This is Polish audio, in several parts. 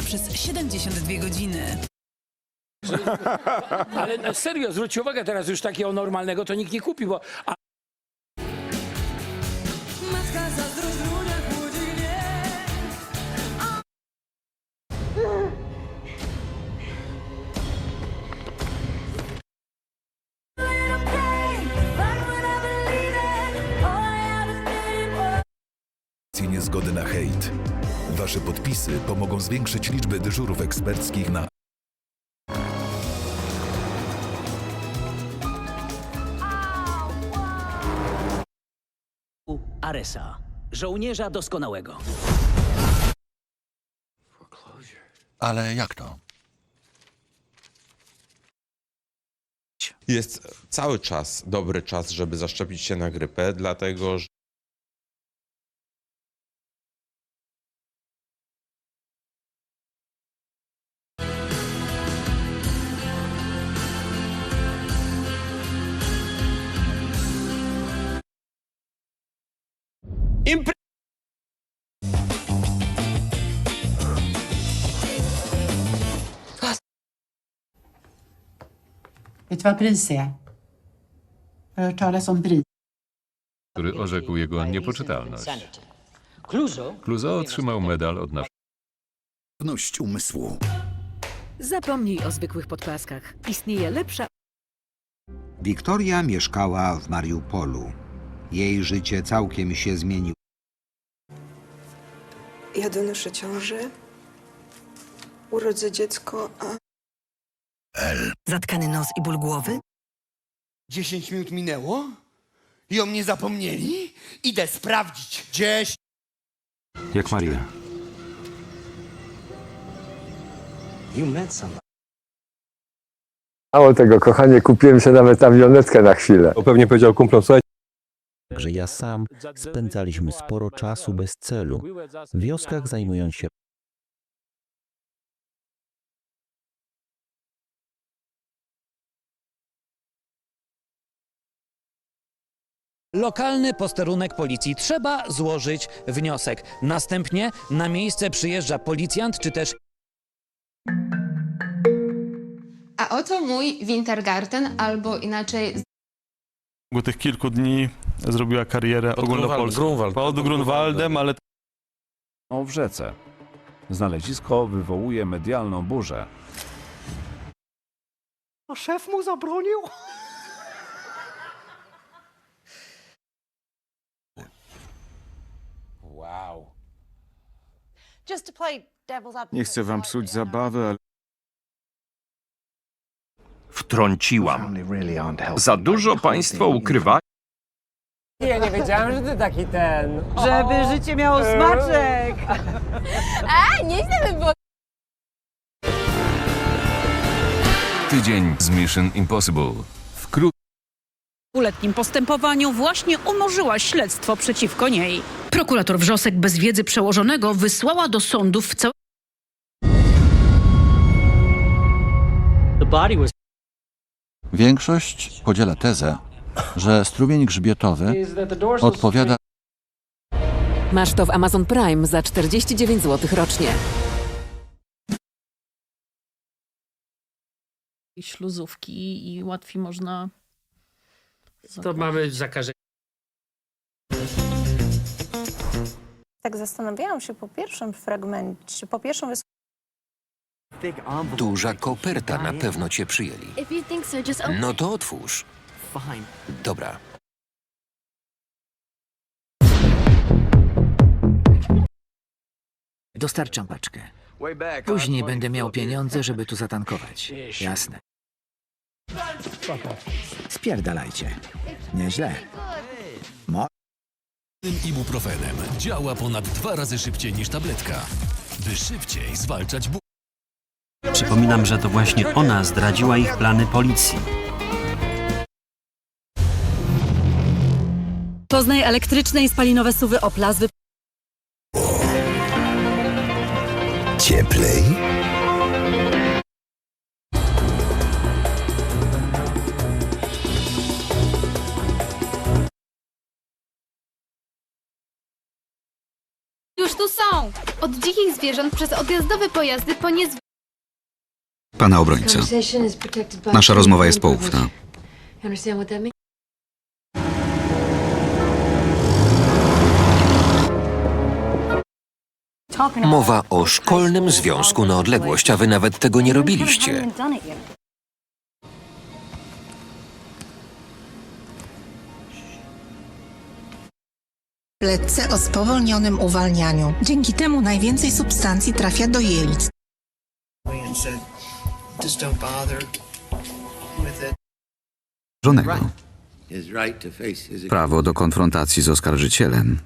przez 72 godziny. Ale na serio, zwróćcie uwagę, teraz już takiego normalnego to nikt nie kupi, bo a niezgody na hejt. Wasze podpisy pomogą zwiększyć liczbę dyżurów eksperckich na Aresa, żołnierza doskonałego. Ale jak to? Jest cały czas dobry czas, żeby zaszczepić się na grypę, dlatego że Vet du vad bris är? Har du hört talas om bris? który orzekł jego niepoczytalność. Clouseau otrzymał medal od naszego pewność umysłu. Zapomnij o zwykłych podklaskach. Istnieje lepsza Wiktoria mieszkała w Mariupolu. Jej życie całkiem się zmieniło. Ja donoszę ciążę, urodzę dziecko, a Zatkany nos i ból głowy? 10 minut minęło? I o mnie zapomnieli? Idę sprawdzić. Gdzieś. Jak Maria. Mało tego, kochanie, kupiłem się nawet awionetkę na chwilę. Bo pewnie powiedział kumplom, słuchaj, Także ja sam spędzaliśmy sporo czasu bez celu, w wioskach zajmując się Lokalny posterunek policji. Trzeba złożyć wniosek. Następnie na miejsce przyjeżdża policjant czy też A oto mój Wintergarten, albo inaczej W ciągu tych kilku dni zrobiła karierę ogólnopolską. Pod Grunwaldem, ale w rzece. Znalezisko wywołuje medialną burzę. A szef mu zabronił? Nie chcę wam psuć zabawy, ale Wtrąciłam. Za dużo państwo ukrywa. Ja nie wiedziałem, że ty taki ten. Żeby życie miało smaczek! tydzień z Mission Impossible. Wkrótce dwuletnim postępowaniu właśnie umorzyła śledztwo przeciwko niej. Prokurator Wrzosek bez wiedzy przełożonego wysłała do sądów w całym Większość podziela tezę, że strumień grzbietowy odpowiada Masz to w Amazon Prime za 49 zł rocznie. Śluzówki i łatwiej można... To mamy zakażenie. Tak zastanawiałam się po pierwszym fragmencie, po pierwszym Duża koperta na pewno cię przyjęli. No to otwórz. Dobra. dostarczam paczkę. Później będę miał pieniądze, żeby tu zatankować. Jasne. Spierdalajcie. Nieźle. Ibuprofenem działa ponad dwa razy szybciej niż tabletka, by szybciej zwalczać ból. Przypominam, że to właśnie ona zdradziła ich plany policji. Poznaj elektryczne i spalinowe suwy Opla z Cieplej? Już już tu są! Od dzikich zwierząt przez odjazdowe pojazdy po niezwykłe Pana obrońca. Nasza rozmowa jest poufna. Mowa o szkolnym związku na odległość, a wy nawet tego nie robiliście. Tabletce o spowolnionym uwalnianiu. Dzięki temu najwięcej substancji trafia do jelit. Żonego. Prawo do konfrontacji z oskarżycielem.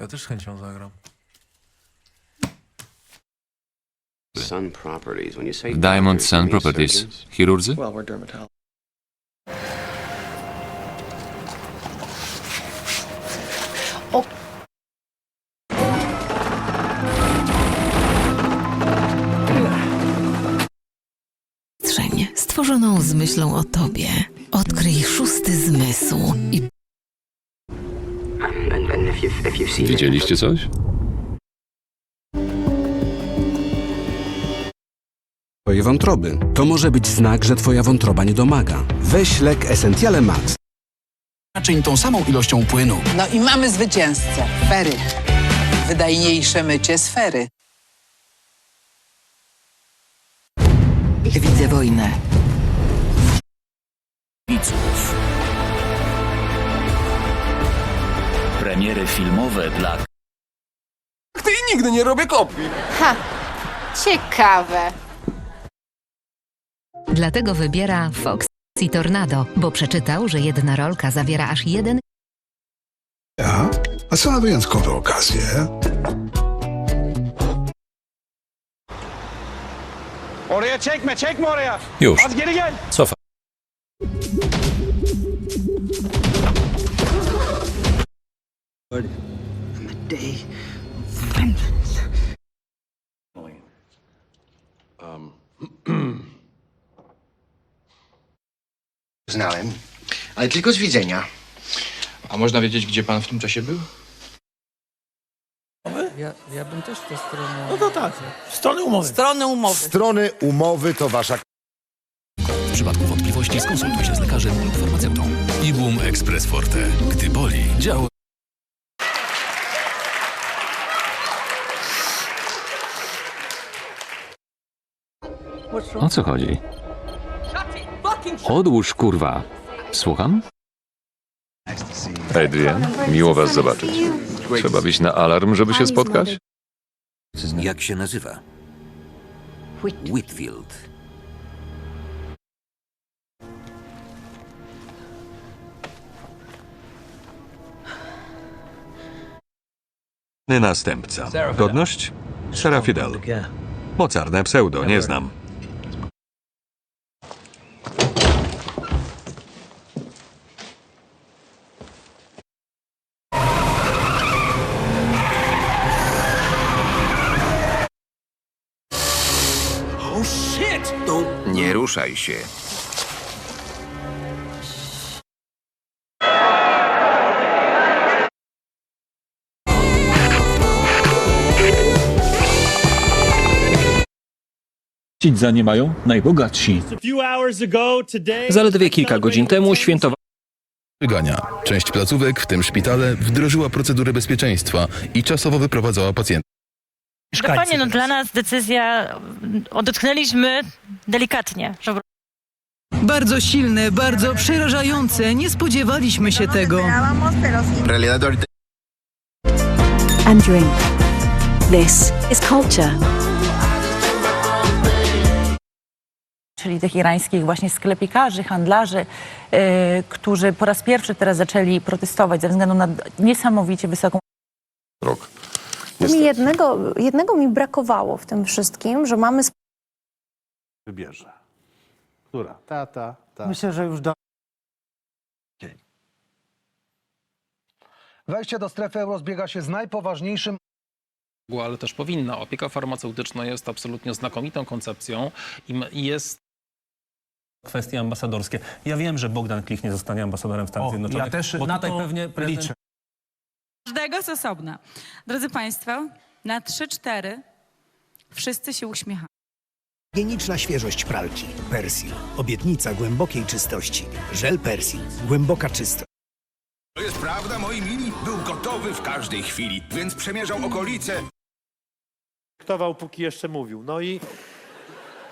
Ja też z chęcią zagram. Diamond Sun Properties. Chirurdzy? Przestrzeń stworzoną z myślą o tobie. Odkryj szósty zmysł i Widzieliście coś? Twoje wątroby. To może być znak, że twoja wątroba nie domaga. Weź lek Essentiale Max. Naczyń tą samą ilością płynu. No i mamy zwycięzcę. Fery. Wydajniejsze mycie sfery. Widzę wojnę. Premiery filmowe dla Ty nigdy nie robię kopii. Ha! Ciekawe. Dlatego wybiera Fox i Tornado, bo przeczytał, że jedna rolka zawiera aż jeden A co na wyjątkowe okazje? Oraya çekme, çekme oraya. Już. Az geri gel. Cofa. Znałem, ale tylko z widzenia. A można wiedzieć, gdzie pan w tym czasie był? Strony umowy. strony umowy. Strony umowy to wasza W przypadku wątpliwości skonsultuj się z lekarzem lub farmaceutą. Ibum Express Forte. Gdy boli, działa. O co chodzi? Odłóż, kurwa. Słucham? Adrian, miło was zobaczyć. Trzeba być na alarm, żeby się spotkać? Jak się nazywa? Whitfield. Następca. Godność? Sarah Fidel. Mocarne pseudo, nie znam. Ruszaj się. za nie mają najbogatsi. Zaledwie kilka godzin temu świętowano Gania. Część placówek, w tym szpitale, wdrożyła procedurę bezpieczeństwa i czasowo wyprowadzała pacjentów. Panie, no dla nas decyzja, odetchnęliśmy delikatnie, że Bardzo silne, bardzo przerażające. Nie spodziewaliśmy się tego. And drink. This is culture. Czyli tych irańskich właśnie sklepikarzy, handlarzy, e, którzy po raz pierwszy teraz zaczęli protestować ze względu na niesamowicie wysoką Rok. Mi jednego, jednego mi brakowało w tym wszystkim, że mamy Wybierze. Która? Ta, ta, ta. Myślę, że już do... Wejście do strefy euro zbiega się z najpoważniejszym ale też powinna. Opieka farmaceutyczna jest absolutnie znakomitą koncepcją i jest kwestie ambasadorskie. Ja wiem, że Bogdan Klich nie zostanie ambasadorem Stanów Zjednoczonych. ja też bo na tutaj to pewnie prezydent liczę. Każdego z osobna. Drodzy Państwo, na 3-4 wszyscy się uśmiechają. Higieniczna świeżość pralki. Persil. Obietnica głębokiej czystości. Żel Persil. Głęboka czystość. To jest prawda, moi mili? Był gotowy w każdej chwili, więc przemierzał okolice. Traktował, póki jeszcze mówił. No i,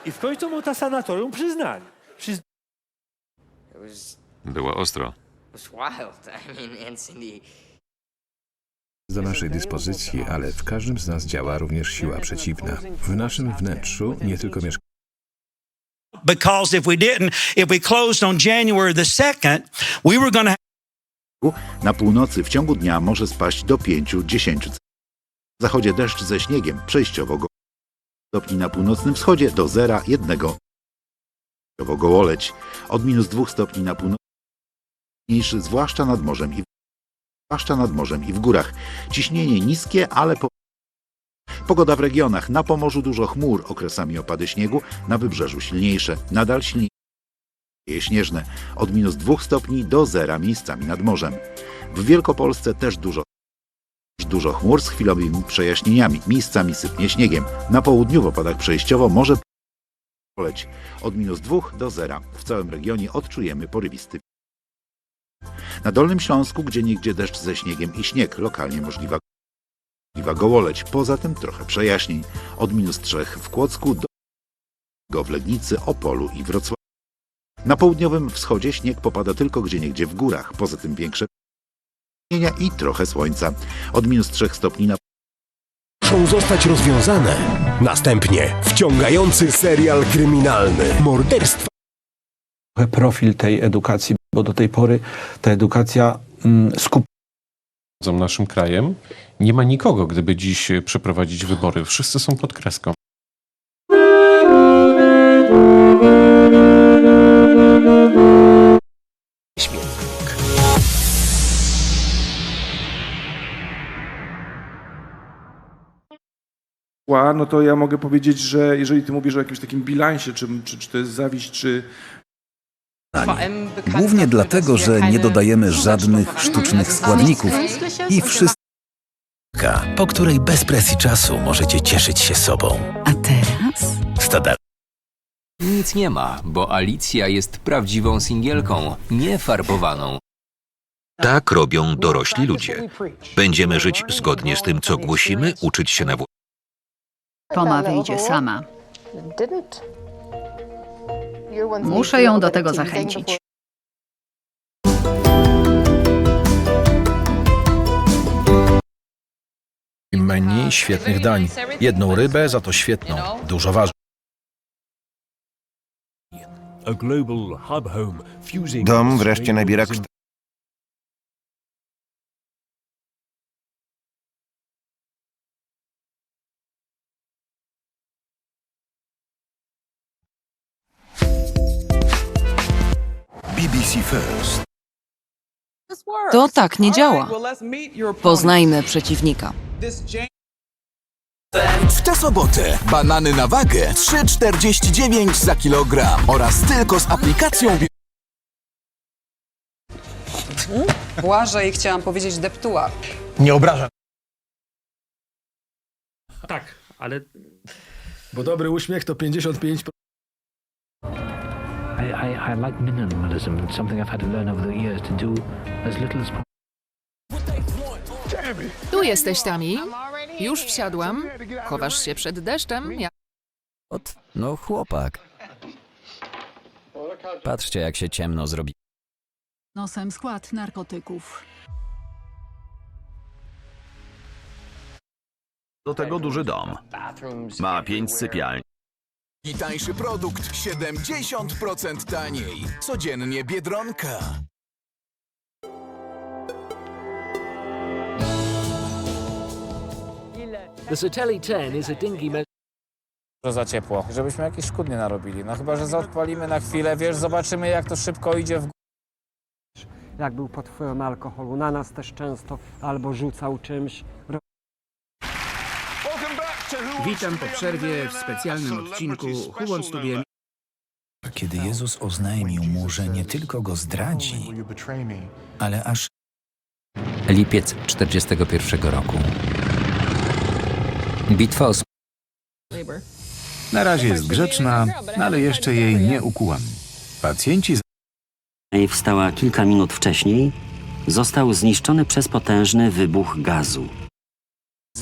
i w końcu mu to sanatorium przyznali. Przyz... Było ostro. do naszej dyspozycji, ale w każdym z nas działa również siła przeciwna. W naszym wnętrzu nie tylko mieszka Because if we didn't, if we closed on January the 2nd, we were going Na północy w ciągu dnia może spaść do 5-10 W zachodzie deszcz ze śniegiem, przejściowo go stopni na północnym wschodzie do 0,1 przejściowo gołoleć, od minus 2 stopni na północy mniejszy, zwłaszcza nad morzem i zwłaszcza nad morzem i w górach. Ciśnienie niskie, ale po... Pogoda w regionach. Na Pomorzu dużo chmur, okresami opady śniegu, na wybrzeżu silniejsze, nadal silniejsze śnieżne, od minus 2 stopni do zera miejscami nad morzem. W Wielkopolsce też dużo dużo chmur z chwilowymi przejaśnieniami, miejscami sypnie śniegiem. Na południu w opadach przejściowo może poleć od minus 2 do zera. W całym regionie odczujemy porywisty. Na Dolnym Śląsku, gdzie niegdzie deszcz ze śniegiem i śnieg, lokalnie możliwa, możliwa gołoleć. Poza tym trochę przejaśnień. Od minus 3 w Kłodzku do w Legnicy, Opolu i Wrocławiu. Na południowym wschodzie śnieg popada tylko gdzieniegdzie w górach. Poza tym większe i trochę słońca. Od minus 3 stopni na muszą zostać rozwiązane. Następnie wciągający serial kryminalny. Morderstwa. profil tej edukacji, bo do tej pory ta edukacja mm, skup naszym krajem. Nie ma nikogo, gdyby dziś przeprowadzić wybory. Wszyscy są pod kreską. no to ja mogę powiedzieć, że jeżeli ty mówisz o jakimś takim bilansie, czy, czy, czy to jest zawiść, czy Głównie dlatego, że nie dodajemy żadnych sztucznych składników i wszystko, po której bez presji czasu możecie cieszyć się sobą. A teraz? Stada Nic nie ma, bo Alicja jest prawdziwą singielką, nie farbowaną. Tak robią dorośli ludzie. Będziemy żyć zgodnie z tym, co głosimy, uczyć się na. Toma wyjdzie sama. Muszę ją do tego zachęcić. Menu świetnych dań. Jedną rybę, za to świetną. Dużo waży. Dom wreszcie nabiera kształtu. BBC First. To tak nie działa. Poznajmy przeciwnika. W tę sobotę banany na wagę 3,49 za kilogram oraz tylko z aplikacją Błażej, chciałam powiedzieć deptuła. Nie obrażam. Tak, ale... Bo dobry uśmiech to 55... I, I, I like minimalism. It's something I've had to learn over the years to do as little as possible. Tu jesteś, Tami. Już wsiadłam. Chowasz się przed deszczem? Ja... No chłopak. Patrzcie, jak się ciemno zrobi. Nosem skład narkotyków. Do tego duży dom. Ma pięć sypialni. I tańszy produkt 70% taniej. Codziennie Biedronka. The Satelli 10 is a dingy za ciepło, żebyśmy jakieś szkód nie narobili. No chyba, że zaodpalimy na chwilę, wiesz, zobaczymy jak to szybko idzie w Jak był pod wpływem alkoholu. Na nas też często albo rzucał czymś. Witam po przerwie w specjalnym odcinku Studium. Kiedy Jezus oznajmił mu, że nie tylko go zdradzi, ale aż Lipiec 41 roku. Bitwa o na razie jest grzeczna, ale jeszcze jej nie ukułam. Pacjenci Wstała kilka minut wcześniej, został zniszczony przez potężny wybuch gazu.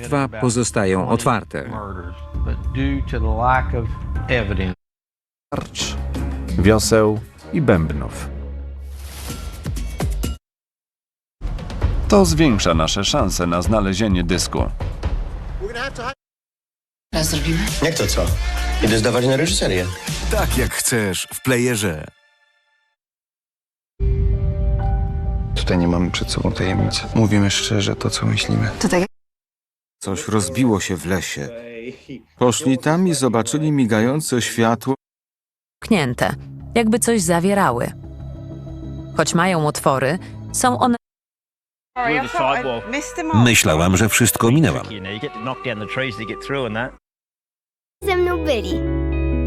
Dwa pozostają otwarte. wioseł i bębnów. To zwiększa nasze szanse na znalezienie dysku. Raz zrobimy? Jak to co? Idę zdawać na reżyserię. tak jak chcesz w playerze. Tutaj nie mamy przed sobą tajemnicy. Mówimy szczerze to, co myślimy. To tak Coś rozbiło się w lesie. Poszli tam i zobaczyli migające światło. Pchnięte, jakby coś zawierały. Choć mają otwory, są one Myślałam, że wszystko minęłam. Ze mną byli.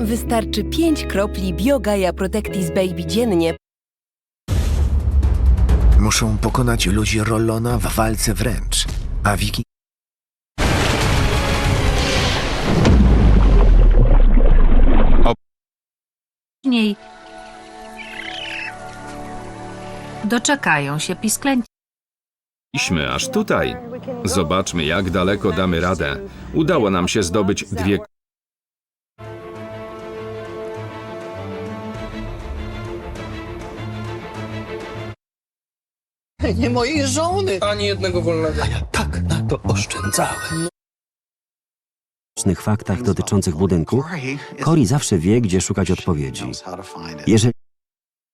Wystarczy 5 kropli Biogaia Protectis Baby dziennie. Muszą pokonać ludzi Rollona w walce wręcz, a Wiki Później doczekają się pisklęcia. Idźmy aż tutaj. Zobaczmy, jak daleko damy radę. Udało nam się zdobyć dwie Nie mojej żony! Ani jednego wolnego. A ja tak na to oszczędzałem. Faktach dotyczących budynku, Cory zawsze wie, gdzie szukać odpowiedzi. Jeżeli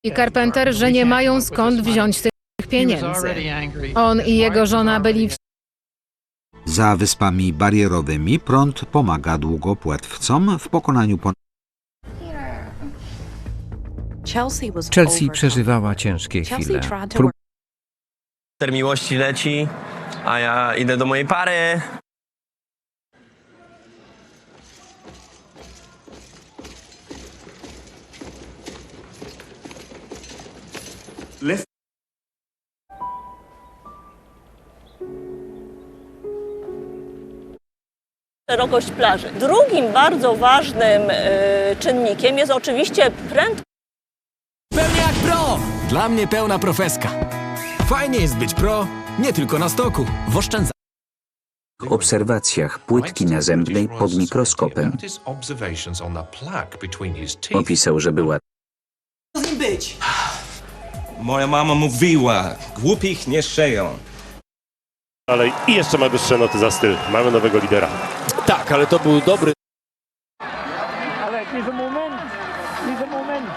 I Carpenter, że nie mają skąd wziąć tych pieniędzy. On i jego żona byli w Za wyspami barierowymi prąd pomaga długopłetwcom w pokonaniu pon- Chelsea przeżywała ciężkie chwile. Ter miłości leci, a ja idę do mojej pary. Szerokość plaży. Drugim bardzo ważnym e, czynnikiem jest oczywiście prędkość. Pewnie jak pro! Dla mnie pełna profeska. Fajnie jest być pro, nie tylko na stoku. W oszczędza. W obserwacjach płytki nazębnej pod mikroskopem opisał, że była z nim być? Moja mama mówiła, głupich nie szeją. Ale i jeszcze ma wyższe noty za styl. Mamy nowego lidera. Tak, ale to był dobry Ale diese moment, diese moment.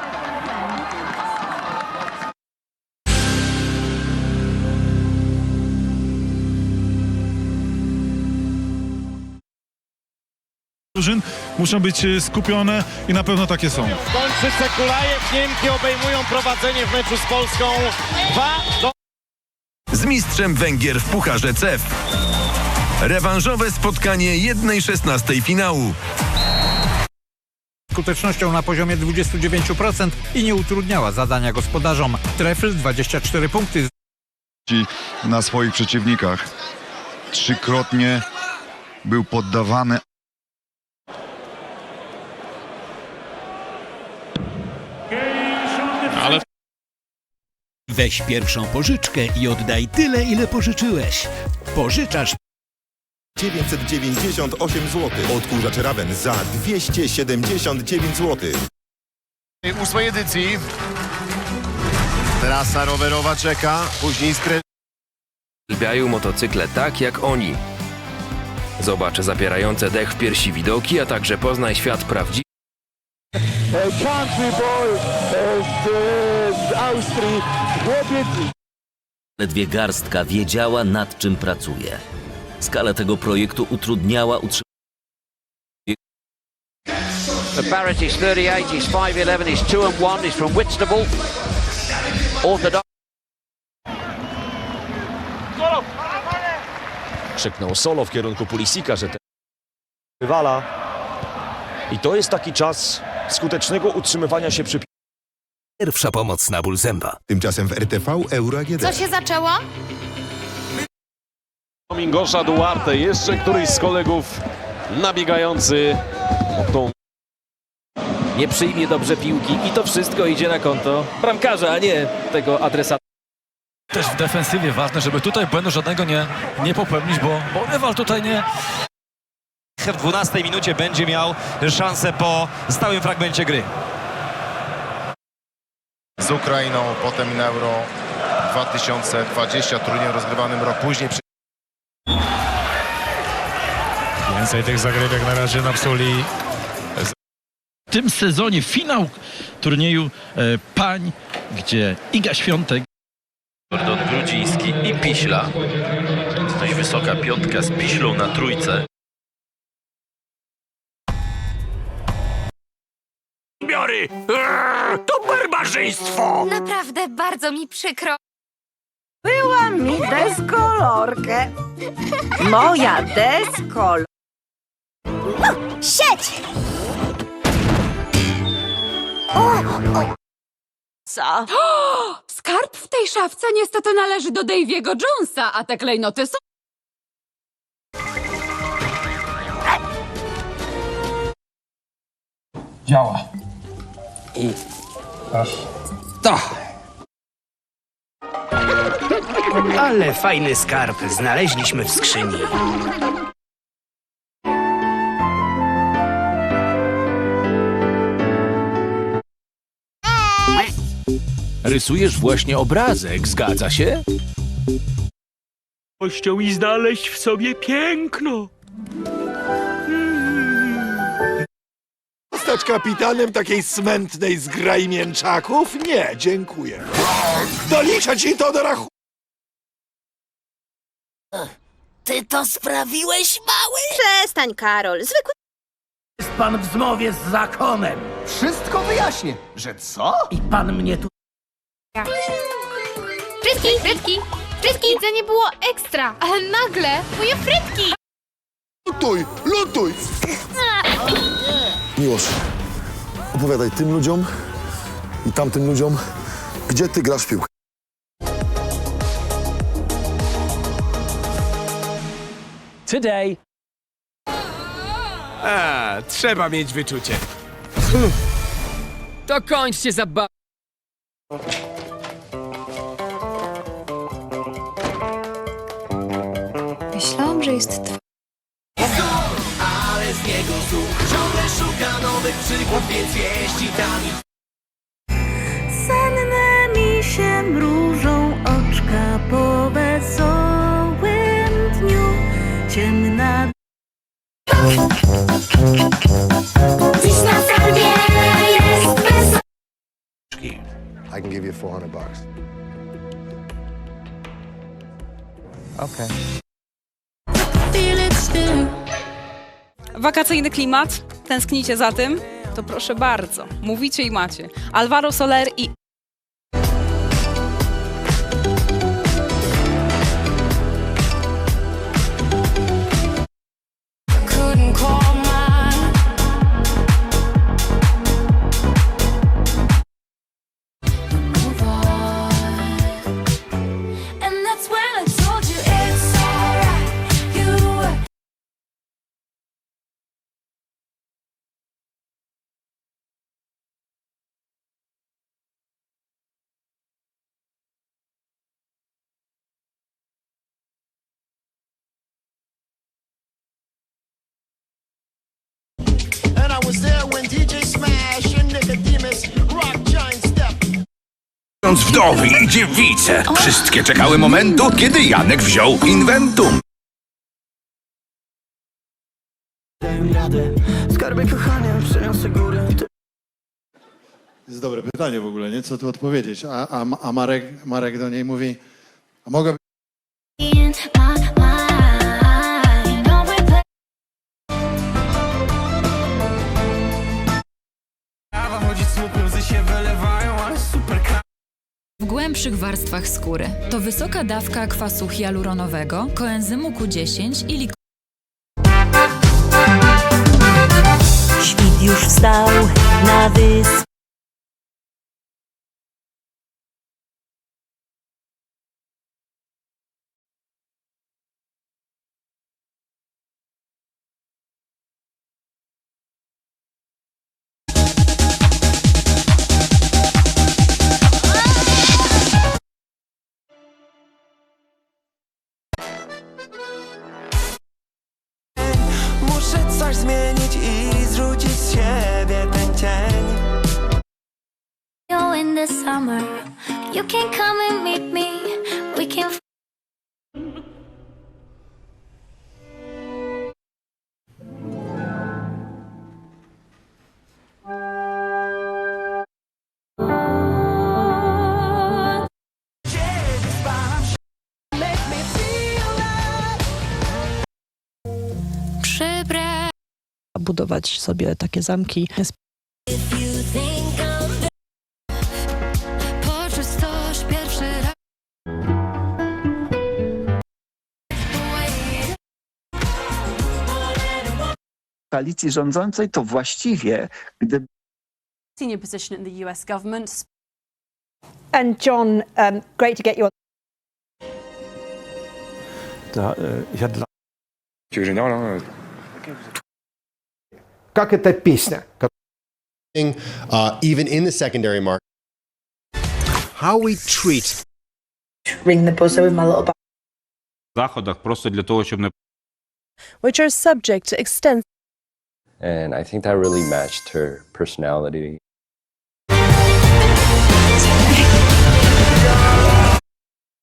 drużyn muszą być e, skupione i na pewno takie są. Kończy Sekulajew, Niemki obejmują prowadzenie w meczu z Polską. Dwa do... Z mistrzem Węgier w Pucharze CEF. Rewanżowe spotkanie 1-16 finału. skutecznością na poziomie 29% i nie utrudniała zadania gospodarzom. Trefl 24 punkty. na swoich przeciwnikach. Trzykrotnie był poddawany Ale Weź pierwszą pożyczkę i oddaj tyle, ile pożyczyłeś. Pożyczasz 998 zł. Odkurzacz Raven za 279 zł. Ósmej edycji. Trasa rowerowa czeka, później skręt. Uwielbiają motocykle tak jak oni. Zobacz zapierające dech w piersi widoki, a także poznaj świat prawdziwy. Country boy z, z Austrii, chłopiec ledwie garstka wiedziała, nad czym pracuje. Skala tego projektu utrudniała utrzymanie The Barrett is 38, he's 5'11, he's 2 and 1, he's from Whitstable. Orthodox. Krzyknął solo w kierunku Pulisika, że ten rywala. I to jest taki czas skutecznego utrzymywania się przy Pierwsza pomoc na ból zęba. Tymczasem w RTV Euro AGD. Co się zaczęło? Mingosza Duarte, jeszcze któryś z kolegów nabiegający o tą Nie przyjmie dobrze piłki i to wszystko idzie na konto bramkarza, a nie tego adresata. Też w defensywie ważne, żeby tutaj błędu żadnego nie, nie popełnić, bo, bo rywal tutaj nie... W 12 minucie będzie miał szansę po stałym fragmencie gry. Z Ukrainą, potem na Euro 2020, turniej rozgrywanym rok później. Więcej tych zagrywek na razie na psuli. W tym sezonie finał turnieju e, pań, gdzie Iga Świątek Gordon Grudziński i Piśla. Dość wysoka piątka z Piślą na trójce. Biory! To barbarzyństwo! Naprawdę bardzo mi przykro. Byłam mi deskolorkę. Moja deskol. No, sieć! Co? Skarb w tej szafce niestety należy do Daviego Jonesa, a te klejnoty są... Działa. I to. Ale fajny skarb znaleźliśmy w skrzyni. Rysujesz właśnie obrazek, zgadza się? Kością i znaleźć w sobie piękno. Zostać kapitanem takiej smętnej zgrai mięczaków? Nie, dziękuję. Doliczę ci to do rachunku. Ty to sprawiłeś, mały? Przestań, Karol. Zwykły... Jest pan w zmowie z zakonem. Wszystko wyjaśnię. Że co? I pan mnie tu... Frytki, frytki! Frytki, jedzenie było ekstra, ale nagle moje frytki! Lutuj, lutuj! Miłosz, opowiadaj tym ludziom i tamtym ludziom, gdzie ty grasz w piłkę. Today. A, trzeba mieć wyczucie. To kończcie zabawę. Myślałam, że jest twój. Ale z niego zuch ciągle szuka nowych przygód, więc jeździ tam i 400 bucks. Wakacyjny klimat? Tęsknicie za tym? To proszę bardzo, mówicie i macie. Alvaro Soler i Wdowy i dziewice. Wszystkie czekały momentu, kiedy Janek wziął inwentum. Skarby kochania, przeniosę górę. To jest dobre pytanie w ogóle, nie? Co tu odpowiedzieć? A, a, a Marek, Marek do niej mówi, a mogę głębszych warstwach skóry. To wysoka dawka kwasu hialuronowego, koenzymu Q10 i lik... Świt już wstał na wysp. Summer. You can come and meet me. We can. Budować sobie takie zamki. koalicji rządzącej, to właściwie, gdyby senior position in the US government. And John, um, great to get you on. Как эта песня? uh, even in the secondary market. How we treat Ring the buzzer with my little bag. заходах просто для того, щоб не Which are subject to extensive And I think that really matched her personality.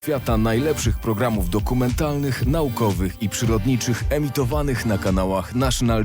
Świata najlepszych programów dokumentalnych, naukowych i przyrodniczych emitowanych na kanałach National